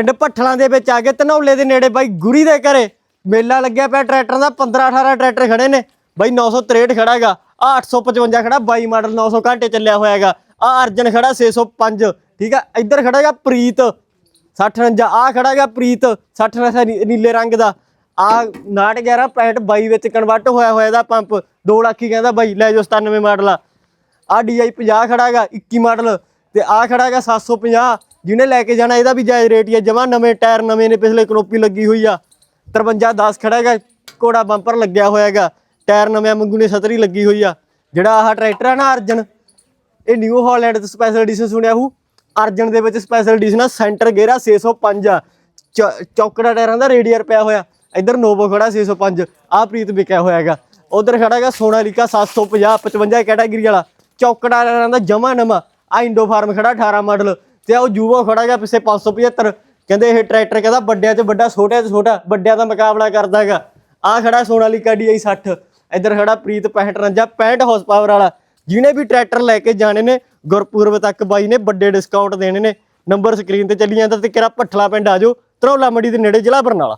ਪਿੰਡ ਭੱਠਲਾਂ ਦੇ ਵਿੱਚ ਆ ਕੇ ਧਨੌਲੇ ਦੇ ਨੇੜੇ ਬਾਈ ਗੁਰੀ ਦੇ ਘਰੇ ਮੇਲਾ ਲੱਗਿਆ ਪਿਆ, ਟਰੈਕਟਰਾਂ ਦਾ 15 18 ਟਰੈਕਟਰ ਖੜੇ ਨੇ। ਬਾਈ 963 ਖੜਾ ਹੈਗਾ ਆ 855 ਖੜਾ 22 ਮਾਡਲ 900 ਘੰਟੇ ਚੱਲਿਆ ਹੋਇਆ ਹੈਗਾ। ਆ ਅਰਜਨ ਖੜਾ 605 ਠੀਕ ਆ? ਇੱਧਰ ਖੜਾ ਹੈਗਾ ਪ੍ਰੀਤ 60 ਆ ਖੜਾ ਹੈਗਾ ਪ੍ਰੀਤ 60 ਨੀਲੇ ਰੰਗ ਦਾ। ਆ 911 65 22 ਵਿੱਚ ਕਨਵਰਟ ਹੋਇਆ ਹੋਇਆ ਇਹਦਾ ਪੰਪ 2 ਲੱਖ ਹੀ ਕਹਿੰਦਾ ਬਾਈ, ਲੈ ਜਾਓ 97 ਮਾਡਲ ਆ। ਆ DI 50 ਖੜਾ ਹੈਗਾ 21 ਮਾਡਲ, ਤੇ ਆ ਖੜਾ ਹੈਗਾ 750 ਜਿਹਨੇ ਲੈ ਕੇ ਜਾਣਾ ਇਹਦਾ ਵੀ ਜਾਇਜ਼ ਰੇਟ ਹੀ ਆ ਜਮਾ ਨਵੇਂ ਟਾਇਰ, ਨਵੇਂ ਨੇ, ਪਿਛਲੇ ਕਨੋਪੀ ਲੱਗੀ ਹੋਈ ਆ। 53 10 ਖੜਾ ਹੈਗਾ ਕੋੜਾ ਬੰਪਰ ਲੱਗਿਆ ਹੋਇਆ ਹੈਗਾ। ਟਾਇਰ ਨਵੇਂ ਮੰਗੂ ਨੇ ਸਤਰੀ ਲੱਗੀ ਹੋਈ ਆ। ਜਿਹੜਾ ਆਹ ਟਰੈਕਟਰ ਆ ਨਾ ਅਰਜਨ, ਇਹ ਨਿਊ ਹਾਲੈਂਡ ਤੇ ਸਪੈਸ਼ਲ ਐਡੀਸ਼ਨ ਸੁਣਿਆ ਹੂ। ਅਰਜਨ ਦੇ ਵਿੱਚ ਸਪੈਸ਼ਲ ਐਡੀਸ਼ਨ ਆ ਸੈਂਟਰ ਗੇਅਰ ਆ 605 ਆ। ਚੌਕੜਾ ਟਾਇਰਾਂ ਦਾ ਰੇਡੀਅਰ ਪਿਆ ਹੋਇਆ। ਇੱਧਰ ਨੋਵੋ ਖੜਾ 605 ਆ ਪ੍ਰੀਤ ਵਿਕਿਆ ਹੋਇਆ ਹੈਗਾ। ਉਧਰ ਖੜਾ ਹੈਗਾ ਸੋਨਾਲੀਕਾ 750 55 ਕੈਟਾਗਰੀ ਵਾਲਾ। ਚੌਕੜਾ ਟਾਇਰਾਂ ਦਾ ਜਮਾ ਨਵਾਂ। ਆ ਇੰਡੋ ਫਾਰਮ ਖੜਾ 18 ਮਾਡਲ ਤੇ ਆ ਉਹ ਜੂਵੋ ਖੜਾ ਹੈਗਾ ਪਿੱਛੇ 575 ਕਹਿੰਦੇ ਇਹ ਟਰੈਕਟਰ ਕਹਿੰਦਾ ਵੱਡਿਆਂ 'ਚ ਵੱਡਾ, ਛੋਟਿਆਂ 'ਚ ਛੋਟਾ, ਵੱਡਿਆਂ ਦਾ ਮੁਕਾਬਲਾ ਕਰਦਾ ਹੈਗਾ। ਆ ਖੜਾ ਸੋਨਾਲੀਕਾ DI 60 ਇੱਧਰ ਖੜਾ ਪ੍ਰੀਤ 65 ਰੰਜਾ 65 ਹਾਰਸ ਪਾਵਰ ਵਾਲਾ। ਜਿਹਨੇ ਵੀ ਟਰੈਕਟਰ ਲੈ ਕੇ ਜਾਣੇ ਨੇ, ਗੁਰਪੁਰਬ ਤੱਕ ਬਾਈ ਨੇ ਵੱਡੇ ਡਿਸਕਾਊਂਟ ਦੇਣੇ ਨੇ। ਨੰਬਰ ਸਕਰੀਨ ਤੇ ਚੱਲੀ ਜਾਂਦਾ ਤੇ ਕਿਹੜਾ ਭੱਠਲਾ ਪਿੰਡ ਆਜੋ ਧਰੌਲਾ ਮੰਡੀ ਦੇ ਨੇੜੇ ਜ਼ਿਲ੍ਹਾ ਬਰਨਾਲਾ।